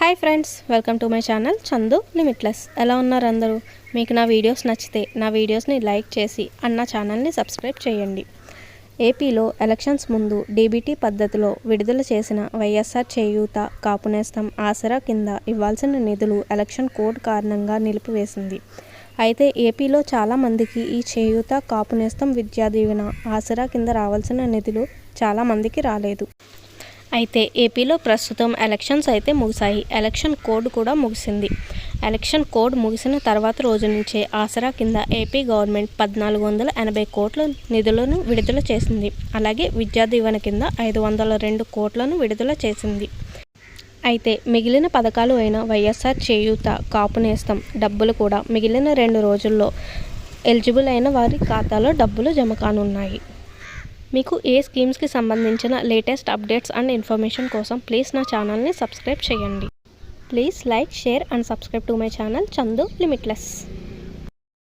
Hi friends welcome to my channel Chandu limitless ఎలా ఉన్నారు అందరూ? మీకు నా వీడియోస్ నచ్చితే నా వీడియోస్ని లైక్ చేసి అన్న ఛానల్ని సబ్స్క్రైబ్ చేయండి. ఏపీలో ఎలక్షన్స్ ముందు డీబీటీ పద్ధతిలో విడుదల చేసిన వైఎస్ఆర్ చేయూత కాపునేస్తం ఆసరా కింద ఇవ్వాల్సిన నిధులు ఎలక్షన్ కోడ్ కారణంగా నిలిపివేసింది. అయితే ఏపీలో చాలామందికి ఈ చేయూత కాపునేస్తం విద్యా దీవెన ఆసరా కింద రావాల్సిన నిధులు చాలామందికి రాలేదు. అయితే ఏపీలో ప్రస్తుతం ఎలక్షన్స్ అయితే ముగిశాయి. ఎలక్షన్ కోడ్ కూడా ముగిసింది. ఎలక్షన్ కోడ్ ముగిసిన తర్వాత రోజు నుంచే ఆసరా కింద ఏపీ గవర్నమెంట్ పద్నాలుగు వందల ఎనభై కోట్ల నిధులను విడుదల చేసింది. అలాగే విద్యా దీవెన కింద ఐదు వందల రెండు కోట్లను విడుదల చేసింది. అయితే మిగిలిన పథకాలు అయిన వైఎస్ఆర్ చేయూత కాపునేస్తం డబ్బులు కూడా మిగిలిన రెండు రోజుల్లో ఎలిజిబుల్ అయిన వారి ఖాతాలో డబ్బులు జమ కానున్నాయి. మీకు ఏ స్కీమ్స్కి సంబంధించిన లేటెస్ట్ అప్డేట్స్ అండ్ ఇన్ఫర్మేషన్ కోసం ప్లీజ్ నా ఛానల్ని సబ్స్క్రైబ్ చేయండి. Please like share and subscribe to my channel Chandu limitless.